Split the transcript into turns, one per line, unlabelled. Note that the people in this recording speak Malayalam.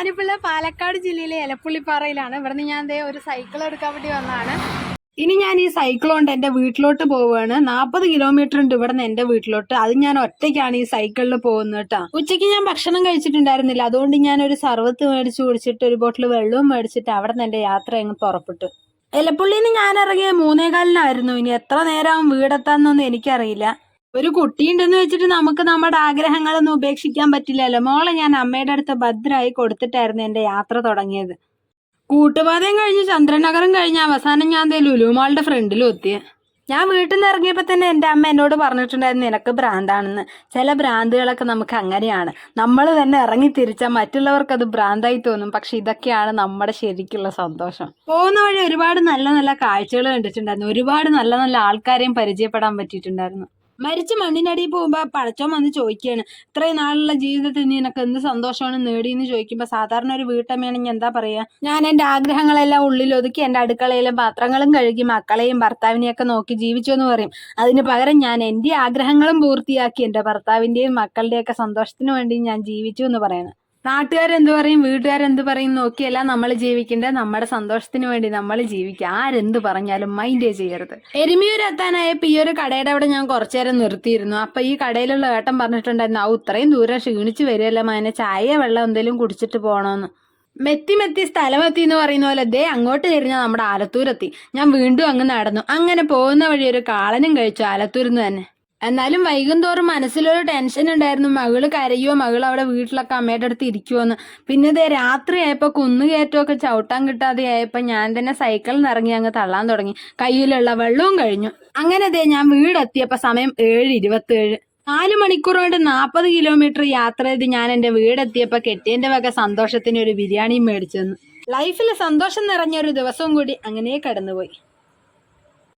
ഞാനിപ്പോൾ പാലക്കാട് ജില്ലയിലെ എലപ്പുള്ളിപ്പാറയിലാണ്. ഇവിടുന്ന് ഞാൻ ദേ ഒരു സൈക്കിൾ എടുക്കാൻ വേണ്ടി വന്നതാണ്. ഇനി ഞാൻ ഈ സൈക്കിൾ കൊണ്ട് എന്റെ വീട്ടിലോട്ട് പോവുകയാണ് നാൽപ്പത് കിലോമീറ്റർ ഉണ്ട് ഇവിടെ നിന്ന് എന്റെ വീട്ടിലോട്ട്. അത് ഞാൻ ഒറ്റയ്ക്കാണ് ഈ സൈക്കിളിൽ പോകുന്നത് കേട്ടോ. ഉച്ചയ്ക്ക് ഞാൻ ഭക്ഷണം കഴിച്ചിട്ടുണ്ടായിരുന്നില്ല. അതുകൊണ്ട് ഞാൻ ഒരു സർവത്ത് മേടിച്ച് കുടിച്ചിട്ട് ഒരു ബോട്ടിൽ വെള്ളവും മേടിച്ചിട്ട് അവിടെ നിന്ന് എന്റെ യാത്ര അങ്ങ് പുറപ്പെട്ടു. എലപ്പുള്ളിയിൽ നിന്ന് ഞാൻ ഇറങ്ങിയ മൂന്നേകാലിനായിരുന്നു. ഇനി എത്ര നേരം വീടെത്താന്നൊന്നും എനിക്കറിയില്ല. ഒരു കുട്ടിയുണ്ടെന്ന് വെച്ചിട്ട് നമുക്ക് നമ്മുടെ ആഗ്രഹങ്ങളൊന്നും ഉപേക്ഷിക്കാൻ പറ്റില്ലല്ലോ. മോളെ ഞാൻ അമ്മയുടെ അടുത്ത് ഭദ്രമായി കൊടുത്തിട്ടായിരുന്നു എന്റെ യാത്ര തുടങ്ങിയത്. കൂട്ടുപാതയും കഴിഞ്ഞ് ചന്ദ്രനഗരം കഴിഞ്ഞ് അവസാനം ഞാൻ ലുലുമാളുടെ ഫ്രണ്ടിലും എത്തിയ ഞാൻ വീട്ടിൽ നിന്ന് ഇറങ്ങിയപ്പോൾ തന്നെ എന്റെ അമ്മ എന്നോട് പറഞ്ഞിട്ടുണ്ടായിരുന്നു നിനക്ക് ഭ്രാന്താണെന്ന്. ചില ഭ്രാന്തുകളൊക്കെ നമുക്ക് അങ്ങനെയാണ്. നമ്മൾ തന്നെ ഇറങ്ങി തിരിച്ചാൽ മറ്റുള്ളവർക്ക് അത് ഭ്രാന്തായി തോന്നും. പക്ഷെ ഇതൊക്കെയാണ് നമ്മുടെ ശരിക്കുള്ള സന്തോഷം. പോകുന്ന വഴി ഒരുപാട് നല്ല നല്ല കാഴ്ചകൾ കണ്ടിട്ടുണ്ടായിരുന്നു. ഒരുപാട് നല്ല നല്ല ആൾക്കാരെയും പരിചയപ്പെടാൻ പറ്റിയിട്ടുണ്ടായിരുന്നു. മരിച്ച മണ്ണിനടിയിൽ പോകുമ്പോൾ പടച്ചോൻ വന്ന് ചോദിക്കുകയാണ് ഇത്രയും നാളുള്ള ജീവിതത്തിൽ നിനക്ക് എന്ത് സന്തോഷമാണ് നേടിയെന്ന് ചോദിക്കുമ്പോൾ സാധാരണ ഒരു വീട്ടമ്മയാണെങ്കിൽ എന്താ പറയുക ഞാൻ എന്റെ ആഗ്രഹങ്ങളെല്ലാം ഉള്ളിൽ ഒതുക്കി എന്റെ അടുക്കളയിലെ പാത്രങ്ങളും കഴുകി മക്കളെയും ഭർത്താവിനെയൊക്കെ നോക്കി ജീവിച്ചു എന്ന് പറയും. അതിന് പകരം ഞാൻ എന്റെ ആഗ്രഹങ്ങളും പൂർത്തിയാക്കി എന്റെ ഭർത്താവിന്റെയും മക്കളുടെയൊക്കെ സന്തോഷത്തിന് വേണ്ടി ഞാൻ ജീവിച്ചു എന്ന് പറയണം നാട്ടുകാരെന്ത് പറയും? വീട്ടുകാരെന്ത് പറയും? നോക്കിയല്ല നമ്മൾ ജീവിക്കേണ്ടത് നമ്മുടെ സന്തോഷത്തിന് വേണ്ടി നമ്മൾ ജീവിക്കുക ആരെന്ത് പറഞ്ഞാലും മൈൻഡ് ചെയ്യരുത്. എരുമിയൂർ എത്താനായപ്പോൾ ഈ ഒരു കടയുടെ അവിടെ ഞാൻ കുറച്ചു നേരം നിർത്തിയിരുന്നു. അപ്പൊ ഈ കടയിലുള്ള ഏട്ടൻ പറഞ്ഞിട്ടുണ്ടായിരുന്നു ആ ഇത്രയും ദൂരം ക്ഷീണിച്ച് വരികയല്ല മകനെ ചായ വെള്ളം എന്തെങ്കിലും കുടിച്ചിട്ട് പോകണമെന്ന് മെത്തി മെത്തി സ്ഥലമെത്തി എന്ന് പറയുന്ന പോലെ ദേ അങ്ങോട്ട് തിരിഞ്ഞാൽ നമ്മുടെ ആലത്തൂരെത്തി. ഞാൻ വീണ്ടും അങ്ങ് നടന്നു. അങ്ങനെ പോകുന്ന വഴി ഒരു കാളനും കഴിച്ചു ആലത്തൂരിൽ നിന്ന് തന്നെ. എന്നാലും വൈകുന്തോറും മനസ്സിലൊരു ടെൻഷൻ ഉണ്ടായിരുന്നു. മകൾ കരയോ മകൾ അവിടെ വീട്ടിലൊക്കെ അമ്മയുടെ അടുത്ത് ഇരിക്കുമോന്ന് പിന്നെ ദേ രാത്രിയായപ്പോൾ കുന്നുകയറ്റമൊക്കെ ചവിട്ടാൻ കിട്ടാതെ ആയപ്പോൾ ഞാൻ തന്നെ സൈക്കിളിൽ ഇറങ്ങി അങ്ങ് തള്ളാൻ തുടങ്ങി. കയ്യിലുള്ള വെള്ളവും കഴിഞ്ഞു. അങ്ങനെ ദേ ഞാൻ വീടെത്തിയപ്പോൾ സമയം ഏഴ് ഇരുപത്തേഴ്. നാല് മണിക്കൂർ കൊണ്ട് നാൽപ്പത് കിലോമീറ്റർ യാത്ര ചെയ്ത് ഞാൻ എന്റെ വീടെത്തിയപ്പോൾ കെട്ടിയന്റെ വക സന്തോഷത്തിന് ഒരു ബിരിയാണിയും മേടിച്ചു ലൈഫിൽ സന്തോഷം നിറഞ്ഞ ഒരു ദിവസവും കൂടി അങ്ങനെ കടന്നുപോയി.